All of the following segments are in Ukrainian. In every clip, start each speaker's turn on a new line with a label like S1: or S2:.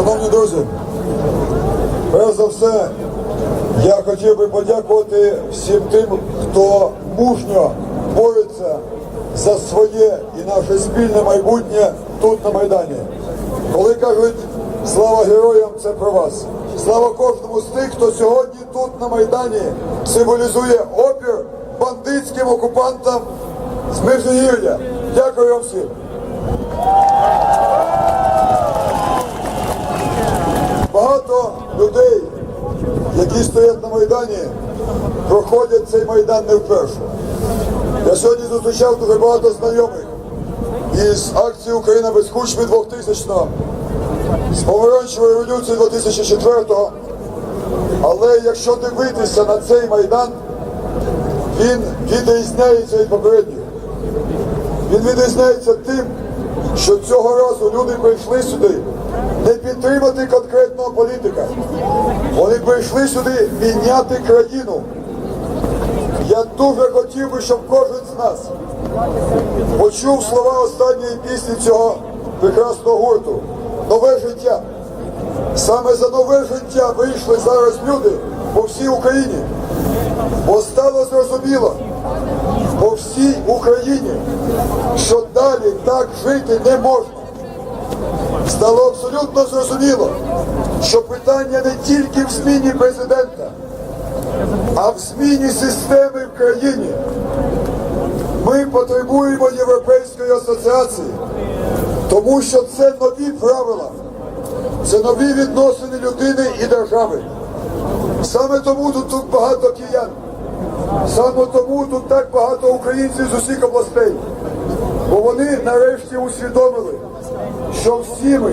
S1: Шановні друзі, перш за все, я хотів би подякувати всім тим, хто мужньо бореться за своє і наше спільне майбутнє тут на Майдані. Коли кажуть слава героям, це про вас. Слава кожному з тих, хто сьогодні тут на Майдані символізує опір бандитським окупантам з Межигір'я. Дякую вам всім. Багато людей, які стоять на Майдані, проходять цей Майдан не вперше. Я сьогодні зустрічав дуже багато знайомих із акції Україна без кучми 2000-го, з помаранчевої революції 2004-го. Але якщо дивитися на цей Майдан, він відрізняється від попередніх. Він відрізняється тим, що цього разу люди прийшли сюди не підтримати конкретного політика. Вони прийшли сюди міняти країну. Я дуже хотів би, щоб кожен з нас почув слова останньої пісні цього прекрасного гурту Нове життя. Саме за нове життя вийшли зараз люди по всій Україні. Бо стало зрозуміло по всій Україні, що далі так жити не можна. Стало абсолютно зрозуміло, що питання не тільки в зміні президента, а в зміні системи в країні. Ми потребуємо Європейської асоціації, тому що це нові правила, це нові відносини людини і держави. Саме тому тут, тут багато киян, саме тому тут так багато українців з усіх областей. Бо вони нарешті усвідомили, що всі ми,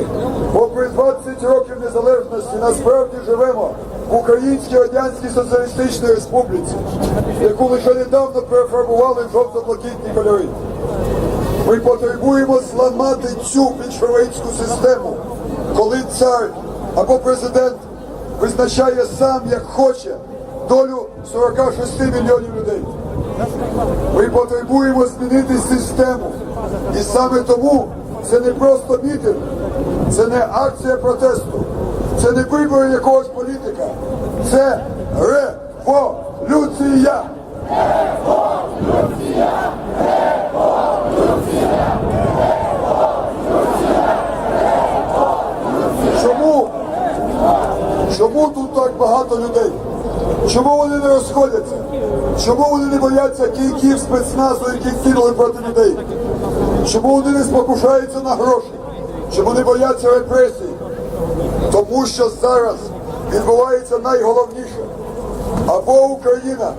S1: попри 20 років незалежності, насправді живемо в Українській Радянській Соціалістичній Республіці, яку лише недавно перефарбували в жовто-блакитні кольори. Ми потребуємо зламати цю більшовицьку систему, коли цар або президент визначає сам, як хоче, долю 46 мільйонів людей. Ми потребуємо змінити систему. І саме тому це не просто мітинг, це не акція протесту, це не вибори якогось політика, це революція. Чому? Чому тут так багато людей? Чому вони не розходяться? Чому вони не бояться кійків спецназу, які кинули проти людей? Чому вони не спокушаються на гроші? Чому не бояться репресій? Тому що зараз відбувається найголовніше. Або Україна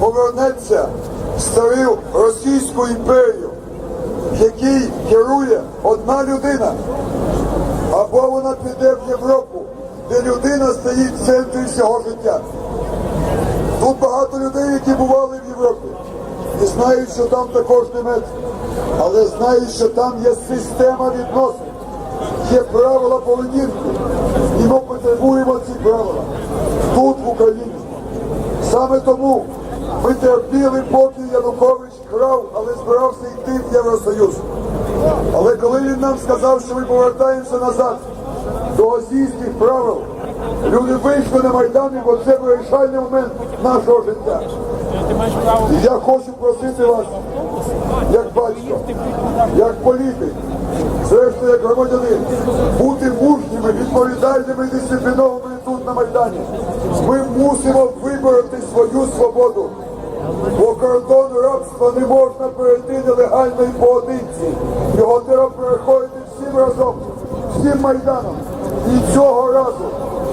S1: повернеться в стару Російську імперію, якій керує одна людина, або вона піде в Європу, де людина стоїть в центрі всього життя. Тут багато людей, які бували в Європі, і знають, що там також не мед, але знають, що там є система відносин, є правила поведінки, і ми потребуємо ці правила тут, в Україні. Саме тому ми терпіли, поки Янукович крав, але збирався йти в Євросоюз. Але коли він нам сказав, що ми повертаємося назад до російських правил, люди вийшли на Майдан, бо це вирішальний момент нашого життя. Я хочу просити вас, як батько, як політик, зрештою як громадянин, бути мужніми, відповідальними, дисциплінованими тут на Майдані. Ми мусимо вибороти свою свободу. Бо кордон рабства не можна перейти нелегально і поодинці. Його треба переходити всім разом, всім майданом. І цього разу,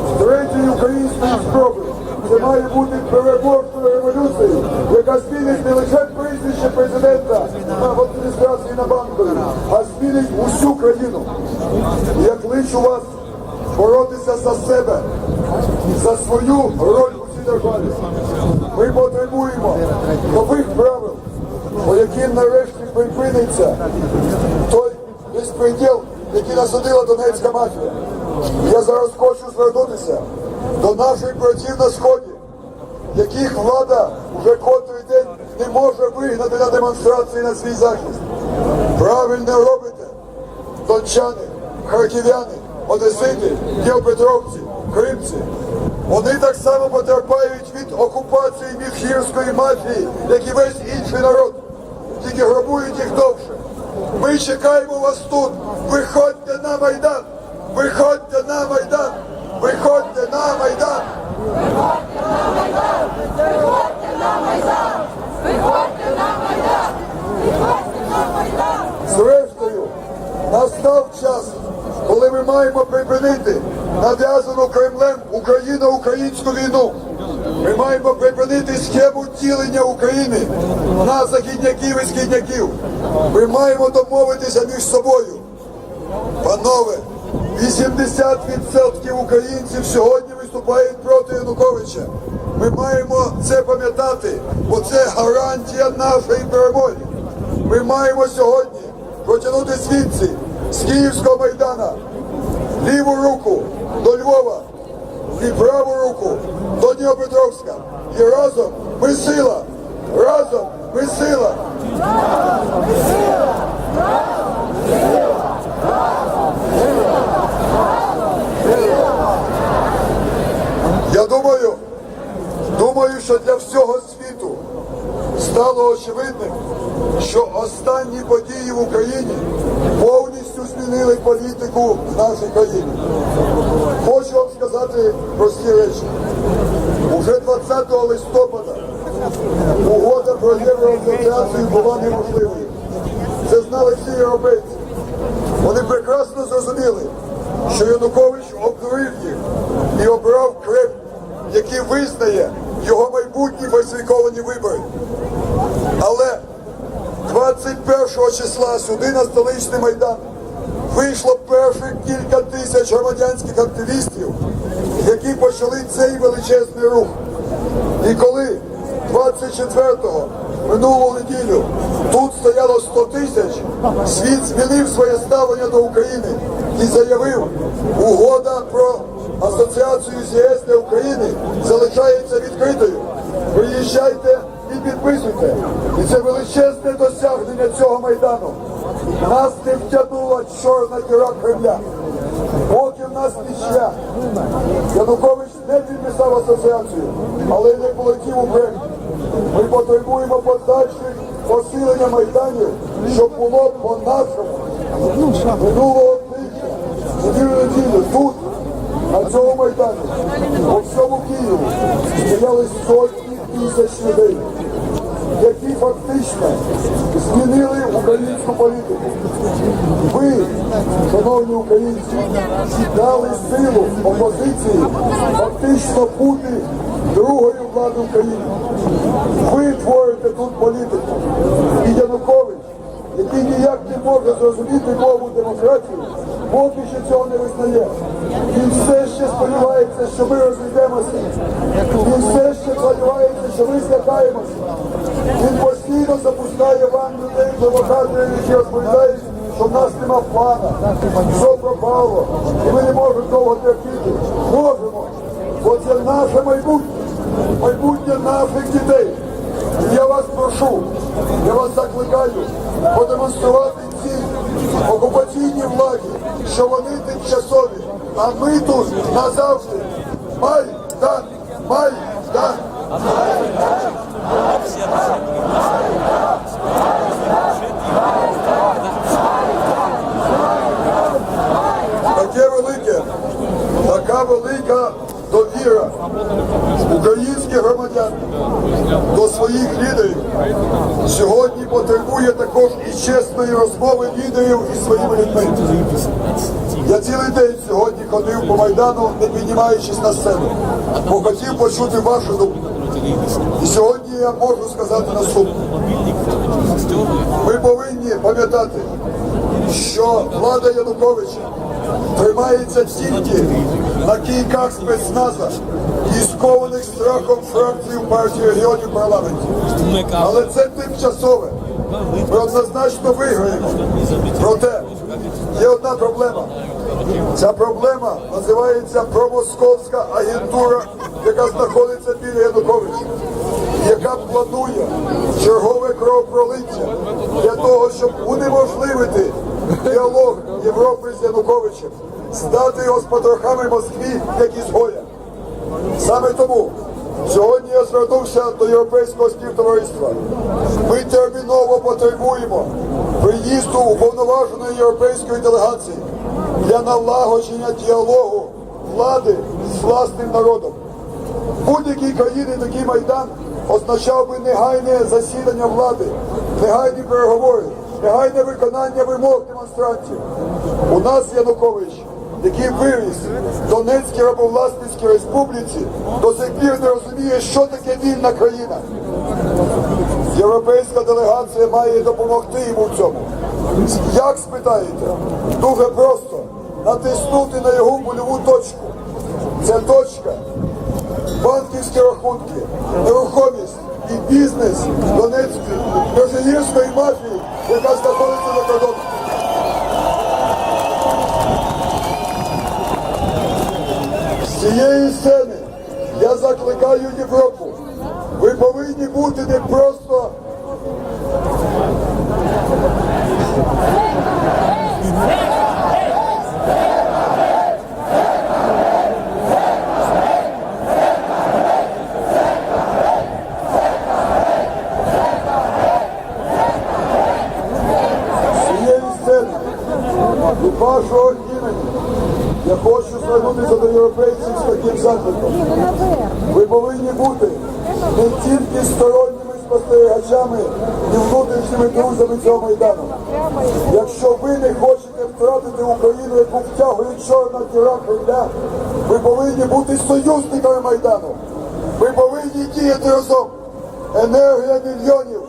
S1: з третьої української спроби, це має бути переможною революцією, яка змінить не лише прізвище президента на адміністрації на банкові, а змінить усю країну. І я кличу вас боротися за себе, за свою роль у цій державі. Ми потребуємо нових правил, по яким нарешті припиниться той безпреділ, який насадила Донецька мафія. Я зараз хочу звернутися до наших братів на сході, яких влада вже котрий день не може вигнати на демонстрації на свій захист. Правильно робите, дончани, харків'яни, одесити, діопетровці, кримці. Вони так само потерпають від окупації міхірської мафії, як і весь інший народ. Тільки грабують їх довше. Ми чекаємо вас тут. Виходьте на Майдан! Виходьте на Майдан! Виходьте на Майдан!
S2: Виходьте на Майдан! Виходьте на Майдан!
S1: Зрештою, настав час, коли ми маємо припинити нав'язану Кремлем Україно-українську війну. Ми маємо припинити схему ділення України на західняків і східняків. Ми маємо домовитися між собою. Панове, 80% українців сьогодні виступають проти Януковича. Ми маємо це пам'ятати, бо це гарантія нашої перемоги. Ми маємо сьогодні протягнути звідси з Київського майдана ліву руку до Львова і праву руку до Дніпропетровська. І разом ми сила! Разом ми сила! Я думаю, думаю, що для всього світу стало очевидним, що останні події в Україні повністю змінили політику в нашій країні. Хочу вам сказати прості речі. Уже 20 листопада угода про євроінтеграцію була неможливою. Це знали всі європейці. Вони прекрасно зрозуміли, що Янукович обдурив їх і обрав Кремль, який визнає його майбутні фальсифіковані вибори. Але 21 числа сюди на столичний майдан вийшло перших кілька тисяч громадянських активістів, які почали цей величезний рух. І коли 24-го минулу неділю тут стояло 100 тисяч, світ змінив своє ставлення до України і заявив, про асоціацію з ЄС для України залишається відкритою. Приїжджайте і підписуйте. І це величезне досягнення цього майдану. Нас не втягнула чорна діра Кремля. Поки в нас нічия. Янукович не підписав асоціацію, але не полетів у Кремль. Ми потребуємо подальших посилення майданів, щоб було по-нашому. Минулого тижня, тут, на цьому майдані, по всьому Києву, стояли сотні тисяч людей, які фактично змінили українську політику. Ви, шановні українці, дали силу опозиції фактично бути другою владою України. Ви творите тут політику. І Янукович, який ніяк не може зрозуміти мову демократії, поки що цього не визнає. Він все ще сподівається, що ми розійдемося. Він все ще сподівається, що ми злякаємося. Він постійно запускає вам людей провокаторів, які розповідають, що в нас нема плана, все пропало, і ми не можемо довго терпіти. Можемо, бо це наше майбутнє, майбутнє наших дітей. І я вас прошу, я вас закликаю продемонструвати цій окупаційній владі, що вони тимчасові, а ми тут назавжди. Майдан! Майдан! Таке велике, така велика довіра українських громадян до своїх лідерів сьогодні потребує також і чесної розмови лідерів із своїми людьми. Я цілий день сьогодні ходив по майдану, не піднімаючись на сцену, бо хотів почути вашу думку. І сьогодні я можу сказати наступне. Ми повинні пам'ятати, що влада Януковича тримається тільки на кійках спецназа і скованих страхом фракцій у партії регіонів парламенті. Але це тимчасове. Ми однозначно виграємо. Проте є одна проблема. Ця проблема називається промосковська агентура, яка знаходиться біля Януковича, яка планує чергове кровопролиття для того, щоб унеможливити діалог Європи з Януковичем, здати його з потрохами Москві, як ізгоя. Саме тому сьогодні я звернувся до європейського співтовариства. Ми терміново потребуємо приїзду уповноваженої європейської делегації для налагодження діалогу влади з власним народом. Будь-якій країні такий майдан означав би негайне засідання влади, негайні переговори, негайне виконання вимог демонстрантів. У нас Янукович, який виріс в Донецькій рабовласницькій республіці, до сих пір не розуміє, що таке вільна країна. Європейська делегація має допомогти йому в цьому. Як спитаєте? Дуже просто натиснути на його больову точку. Ця точка банківські рахунки, нерухомість і бізнес Донецької мафії, яка знаходиться на кордоні. З цієї сцени я закликаю Європу. Ви повинні бути не просто з цієї сцени від вашого імені я хочу звернутися до європейців з таким закликом. Ви повинні бути не тільки сторонніми спостерігачами і внутрішніми друзями цього майдану. Якщо ви не хочете втратити Україну, яку втягує чорна діра Кремля, ви повинні бути союзниками майдану. Ви повинні діяти разом. Енергія мільйонів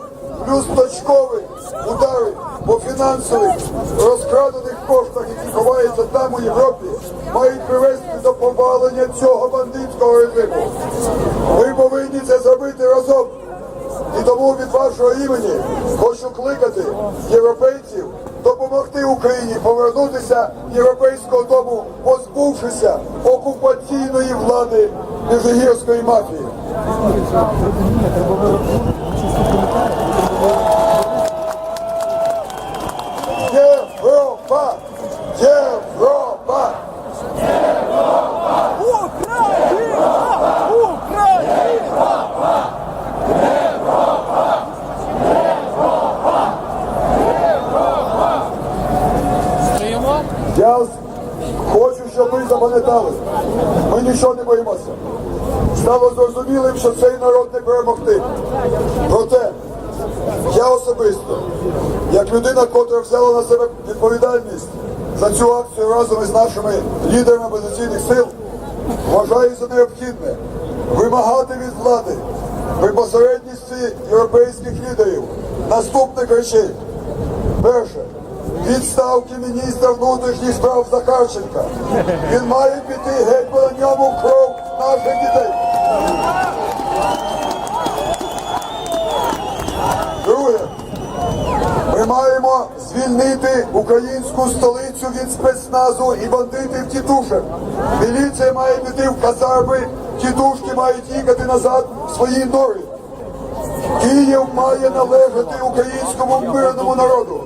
S1: плюс точкові удари по фінансових розкрадених коштах, які ховаються там у Європі, мають привести до повалення цього бандитського режиму. Ви повинні це зробити разом. І тому від вашого імені хочу кликати європейців допомогти Україні повернутися європейського дому, позбувшися окупаційної влади міжгірської мафії. Європа! Європа!
S3: Україна! Україна!
S1: З- хочу, щоб ви запам'ятали. Ми нічого не боїмося. Стало зрозумілим, що цей народ не перемогти. Проте я особисто, як людина, котра взяла на себе відповідальність за цю акцію разом із нашими лідерами опозиційних сил, вважаю за необхідне вимагати від влади при посередництві європейських лідерів наступних речей. Перше. Відставки міністра внутрішніх справ Захарченка. Він має піти геть, бо ньому кров наших дітей. Друге. Ми маємо звільнити українську столицю від спецназу і бандитів тітушек. Міліція має піти в казарми, тітушки мають їхати назад в свої нори. Київ має належати українському мирному народу.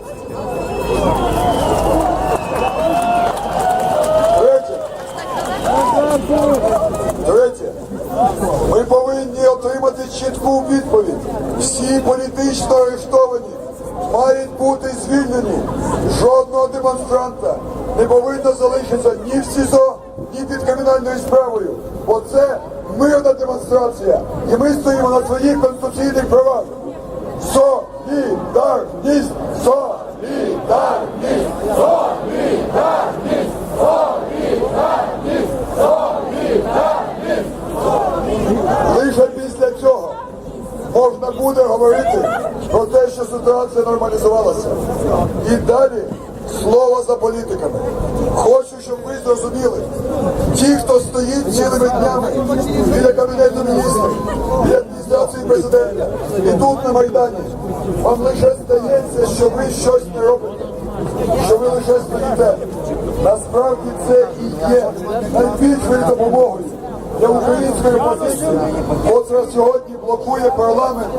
S1: Третє. Ми повинні отримати чітку відповідь. Всі політично арештовані мають бути звільнені. Жодного демонстранта не повинно залишитися ні в СІЗО, ні під кримінальною справою. Бо це мирна демонстрація. І ми стоїмо на своїх конституційних правах. Солідарність! Солідарність! Лише після цього можна буде говорити про те, що ситуація нормалізувалася. І далі слово за політиками. Хочу, щоб ви зрозуміли, ті, хто стоїть цілими днями біля кабінету міністрів, біля адміністрації президента і тут на Майдані, вам лише здається, що ви щось не робите, що ви лише стоїте. Насправді це і є найбільшою допомогою для української опозиції, котра сьогодні блокує парламент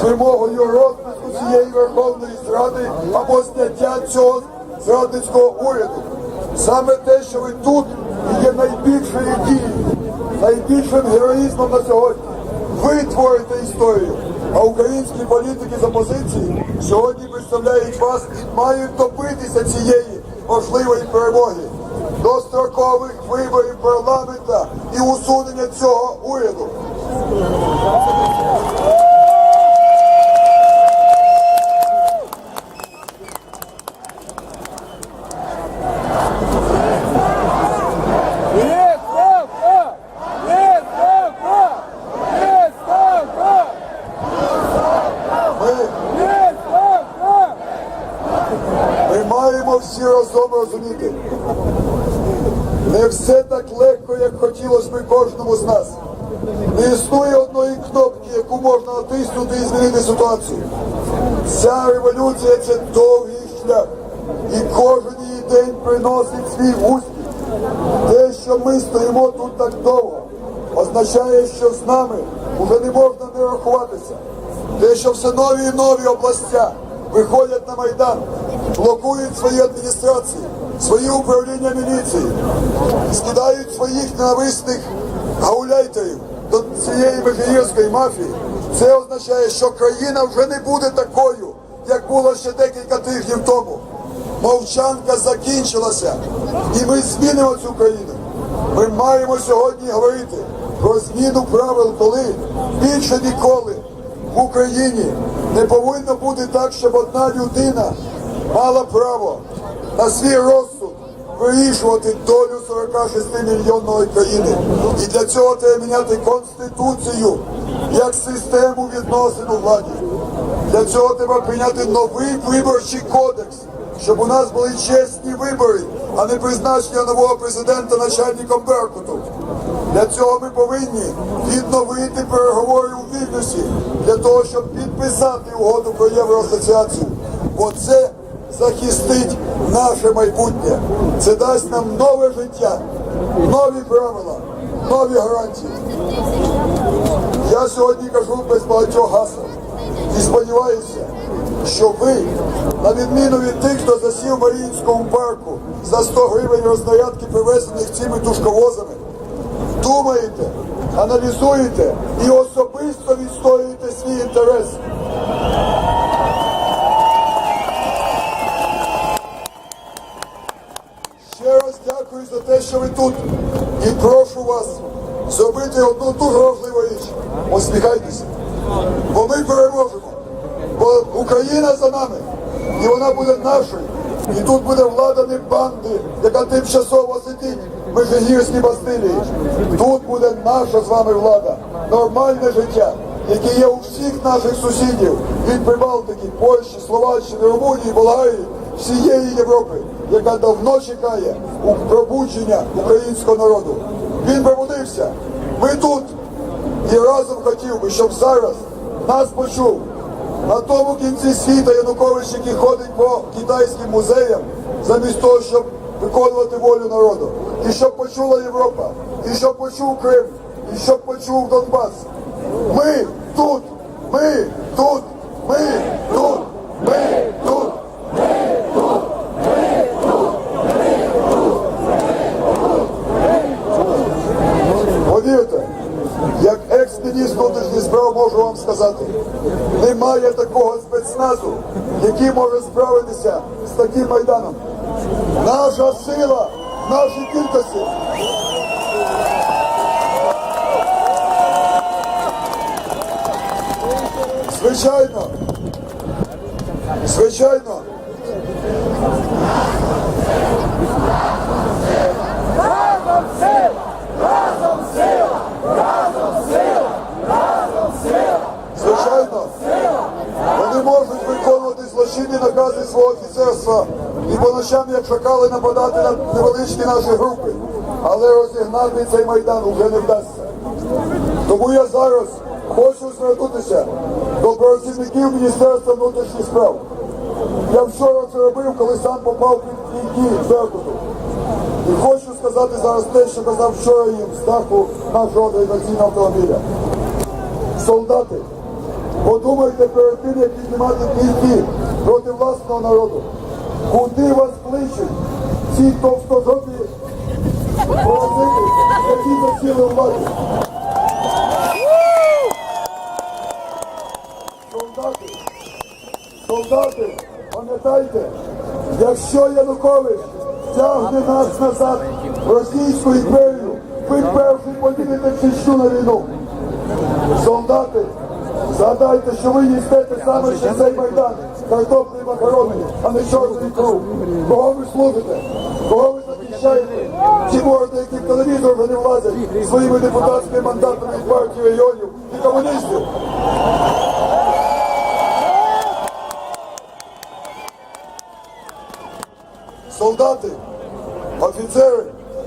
S1: з вимогою розпуску цієї верховної зради або зняття цього зрадницького уряду. Саме те, що ви тут, є найбільшою дією, найбільшим героїзмом на сьогодні. Ви творите історію, а українські політики з опозиції сьогодні представляють вас і мають добитися цієї можливої перемоги дострокових виборів парламента і усунення цього уряду.
S3: Відставка! Відставка! Відставка!
S1: Ми,
S3: Відставка!
S1: ми маємо всі разом. Не все так легко, як хотілося би кожному з нас. Не існує одної кнопки, яку можна натиснути і змінити ситуацію. Ця революція це довгий шлях. І кожен її день приносить свій успіх. Те, що ми стоїмо тут так довго, означає, що з нами вже не можна не рахуватися. Те, що все нові і нові областя виходять на Майдан, блокують свої адміністрації, свої управління міліції, скидають своїх ненависних гауляйтерів до цієї межигірської мафії, це означає, що країна вже не буде такою, як було ще декілька тижнів тому. Мовчанка закінчилася, і ми змінимо цю країну. Ми маємо сьогодні говорити про зміну правил, коли більше ніколи в Україні не повинно бути так, щоб одна людина мала право на свій розсуд вирішувати долю 46 мільйонної країни. І для цього треба міняти конституцію як систему відносин у владі. Для цього треба прийняти новий виборчий кодекс, щоб у нас були чесні вибори, а не призначення нового президента начальником Беркуту. Для цього ми повинні відновити переговори у Вільнюсі для того, щоб підписати угоду про євроасоціацію. Бо це захистить наше майбутнє. Це дасть нам нове життя, нові правила, нові гарантії. Я сьогодні кажу без багатьох гасел і сподіваюся, що ви, на відміну від тих, хто засів в Маріїнському парку за 100 гривень рознарядки, привезених цими тушковозами, думаєте, аналізуєте і особисто відстоюєте свій інтерес. Ще раз дякую за те, що ви тут. І прошу вас зробити одну дуже важливу річ. Посміхайтеся. Бо ми переможемо. Бо Україна за нами. І вона буде нашою. І тут буде влада не банди, яка тимчасово сидить в Межигірській Бастилії. Тут буде наша з вами влада. Нормальне життя, яке є у всіх наших сусідів від Прибалтики, Польщі, Словаччини, Румунії, Болгарії, всієї Європи, яка давно чекає у пробудження українського народу. Він пробудився. Ми тут. І разом хотів би, щоб зараз нас почув на тому кінці світа Янукович, який ходить по китайським музеям, замість того, щоб виконувати волю народу. І щоб почула Європа, і щоб почув Крим, і щоб почув Донбас. Ми тут, ми тут, ми тут, ми тут. Повірте, як екс-міністр внутрішніх справ можу вам сказати, немає такого спецназу, який може справитися з таким майданом. Наша сила в нашій кількості. Звичайно, звичайно,
S3: Разом сила! Разом сила! Разом сила! Разом сила!
S1: Звичайно, вони можуть виконувати злочинні накази свого офіцерства і по ночам, як шакали, нападати на невеличкі наші групи. Але розігнати цей майдан уже не вдасться. Тому я зараз хочу звернутися до працівників Міністерства внутрішніх справ. Я вчора це робив, коли сам попав під дії Беркуту. І хочу сказати зараз те, що казав вчора їм з даху нашого делегаційного автомобіля. Солдати, подумайте перед тим, як піднімати бійки проти власного народу. Куди вас кличуть ці товстожопі паразити, які засіли у владі? Солдати, солдати, пам'ятайте, якщо Янукович тягне нас назад в Російську імперію, ви перші поділите Чечню на війну. Солдати, згадайте, що ви їстете саме ще цей майдан, картоплі і макарони, а не чорний круг. Кого ви служите? Кого ви захищаєте? Ті морди, які в телевізор не влазять своїми депутатськими мандатами від партії регіонів і комуністів. Солдати, офіцери,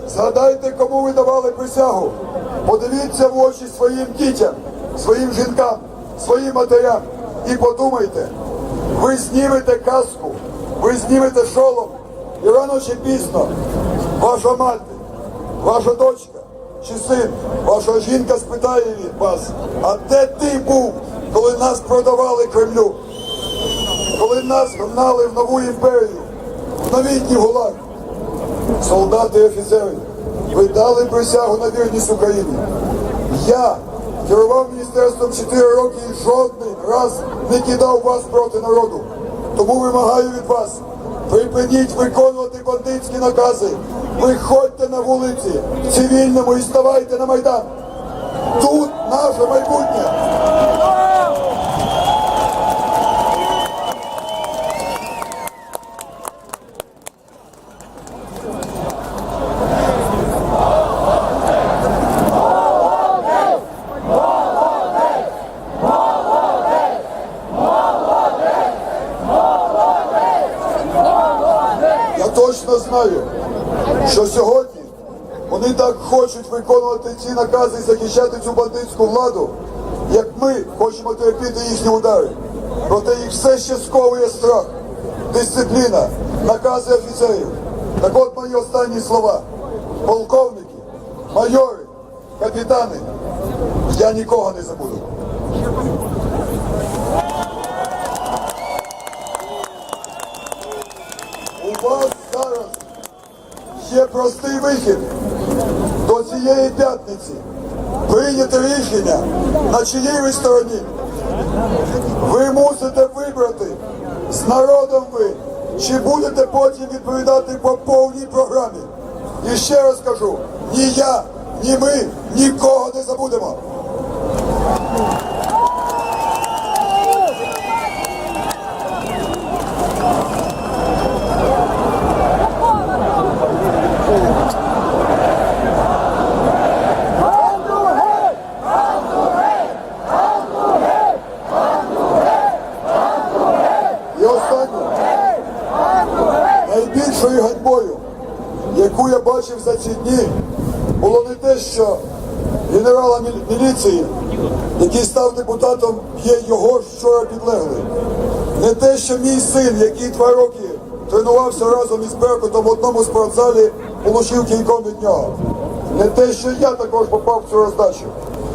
S1: згадайте, кому ви давали присягу. Подивіться в очі своїм дітям, своїм жінкам, своїм матерям і подумайте, ви знімете каску, ви знімете шолом, і рано чи пізно ваша мати, ваша дочка чи син, ваша жінка спитає від вас, а де ти був, коли нас продавали Кремлю? коли нас гнали в нову імперію, в новітній гулаг. Солдати і офіцери, ви дали присягу на вірність Україні. Я керував міністерством 4 роки і жодний раз не кидав вас проти народу. Тому вимагаю від вас, припиніть виконувати бандитські накази. Виходьте на вулиці цивільному і ставайте на Майдан. Тут наше майбутнє. Я точно знаю, що сьогодні вони так хочуть виконувати ці накази і захищати цю бандитську владу, як ми хочемо терпіти їхні удари. Проте їх все ще сковує страх, дисципліна, накази офіцерів. Так от мої останні слова. Полковники, майори, капітани, я нікого не забуду. У вас зараз є простий вихід до цієї п'ятниці. Прийняти рішення, на чиїй ви стороні. Ви мусите вибрати з народом ви, чи будете потім відповідати по повній програмі. І ще раз кажу, ні я, ні ми нікого не забудемо.
S3: Ганду геть!
S1: І останнє. Найбільшою ганьбою, яку я бачив за ці дні, було не те, що генерала мілі- міліції, який став депутатом, є його ж вчора підлеглий. Не те, що мій син, який два роки тренувався разом із Беркутом в одному спортзалі, получив кійком від нього. Не те, що я також попав в цю роздачу.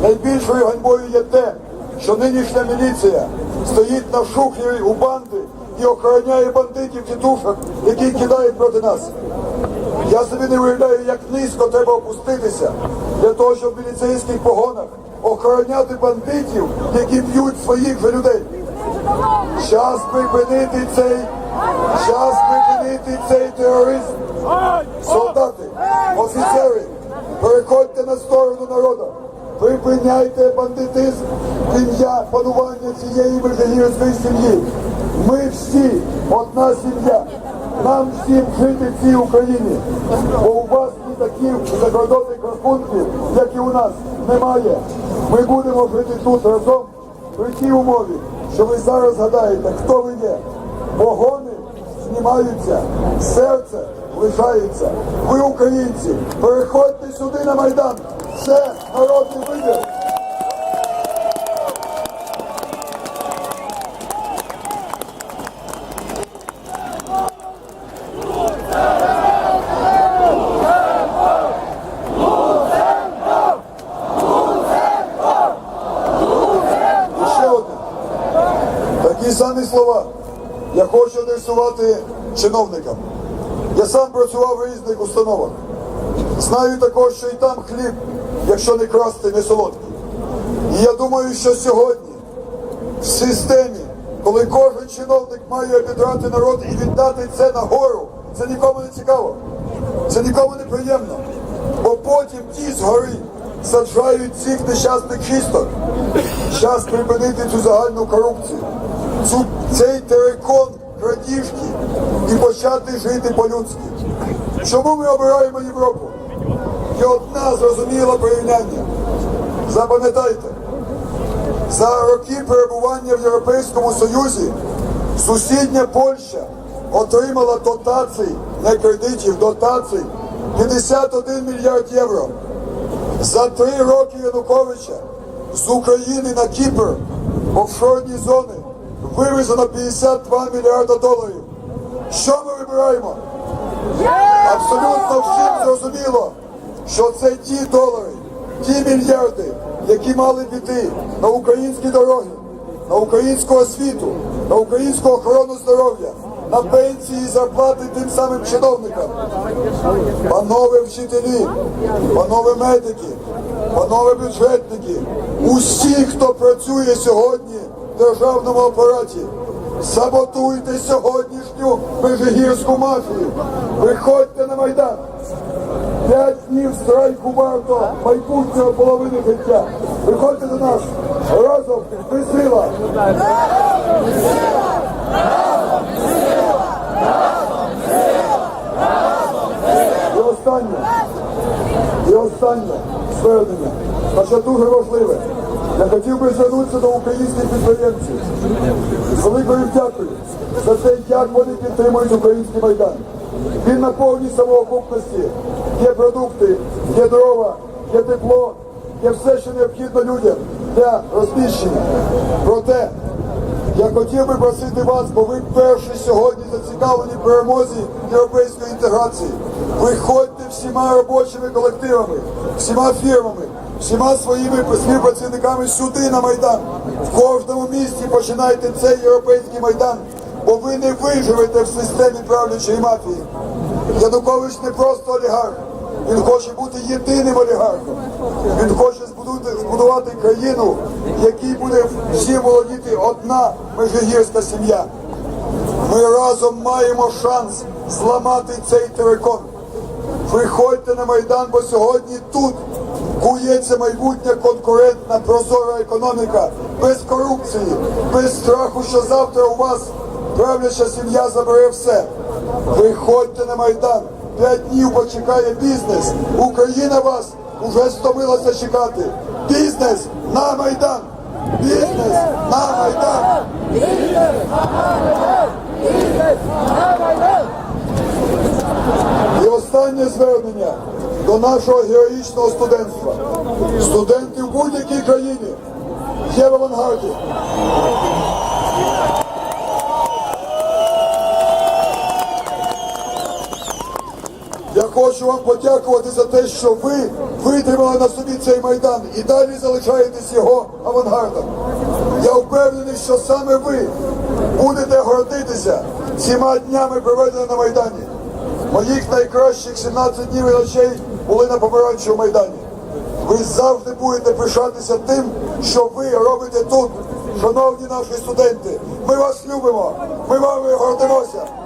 S1: Найбільшою ганьбою є те, що нинішня міліція стоїть на шухері у банди і охороняє бандитів тітушок, які кидають проти нас. Я собі не уявляю, як низько треба опуститися для того, щоб в міліцейських погонах охороняти бандитів, які б'ють своїх же людей. Час припинити цей, час припинити цей тероризм. Солдати, офіцери, переходьте на сторону народу. Припиняйте бандитизм ім'я панування цієї межигірської сім'ї. Ми всі одна сім'я. Нам всім жити в цій Україні. Бо у вас ні таких закордонних рахунків, як і у нас, немає. Ми будемо жити тут разом при тій умові, що ви зараз згадаєте, хто ви є. Погони знімаються, серце лишається. Ви українці, переходьте сюди на Майдан. Це народний вибір. І ще одне. Такі самі слова я хочу адресувати чиновникам. Я сам працював в різних установах. Знаю також, що і там хліб, якщо не красти, не солодкий. І я думаю, що сьогодні в системі, коли кожен чиновник має обідрати народ і віддати це нагору, це нікому не цікаво, це нікому не приємно. Бо потім ті згори саджають цих нещасних чисток. Час припинити цю загальну корупцію, цю, цей терекон крадіжки і почати жити по-людськи. Чому ми обираємо Європу? Є одна зрозуміла порівняння. Запам'ятайте, за роки перебування в Європейському Союзі сусідня Польща отримала дотацій, не кредитів, дотацій 51 мільярд євро. За три роки Януковича з України на Кіпр офшорні зони вивезено 52 мільярда доларів. Що ми вибираємо? Абсолютно всім зрозуміло, що це ті долари, ті мільярди, які мали піти на українські дороги, на українську освіту, на українську охорону здоров'я, на пенсії і зарплати тим самим чиновникам. Панове вчителі, панове медики, панове бюджетники, усі, хто працює сьогодні державному апараті, саботуйте сьогоднішню межигірську мафію. Виходьте на Майдан. П'ять днів страйку варто майбутнього половини життя. Виходьте до нас. Разом ми сила. І останнє. І останнє звернення, а що дуже важливе. Я хотів би звернутися до українських підприємців з великою вдякою за те, як вони підтримують український майдан. Він на повній самоокупності. Є продукти, є дрова, є тепло, є все, що необхідно людям для розміщення. Проте я хотів би просити вас, бо ви перші сьогодні зацікавлені в перемозі європейської інтеграції. Виходьте всіма робочими колективами, всіма фірмами, всіма своїми співпрацівниками сюди на Майдан. В кожному місті починайте цей європейський майдан, бо ви не виживете в системі правлячої мафії. Янукович не просто олігарх. Він хоче бути єдиним олігархом. Він хоче збудувати, країну, якій буде всім володіти одна межигірська сім'я. Ми разом маємо шанс зламати цей терикон. Приходьте на Майдан, бо сьогодні тут кується майбутня конкурентна прозора економіка без корупції, без страху, що завтра у вас правляча сім'я забере все. Виходьте на Майдан. П'ять днів почекає бізнес. Україна вас уже стомилася чекати. Бізнес на Майдан! Бізнес на Майдан! І останнє звернення до нашого героїчного студентства. Студенти в будь-якій країні є в авангарді. Я хочу вам подякувати за те, що ви витримали на собі цей майдан і далі залишаєтесь його авангардом. Я впевнений, що саме ви будете гордитися цими днями проведеними на майдані. Моїх найкращих 17 днів і ночей були на помаранчевому майдані. Ви завжди будете пишатися тим, що ви робите тут, шановні наші студенти. Ми вас любимо, ми вами гордимося.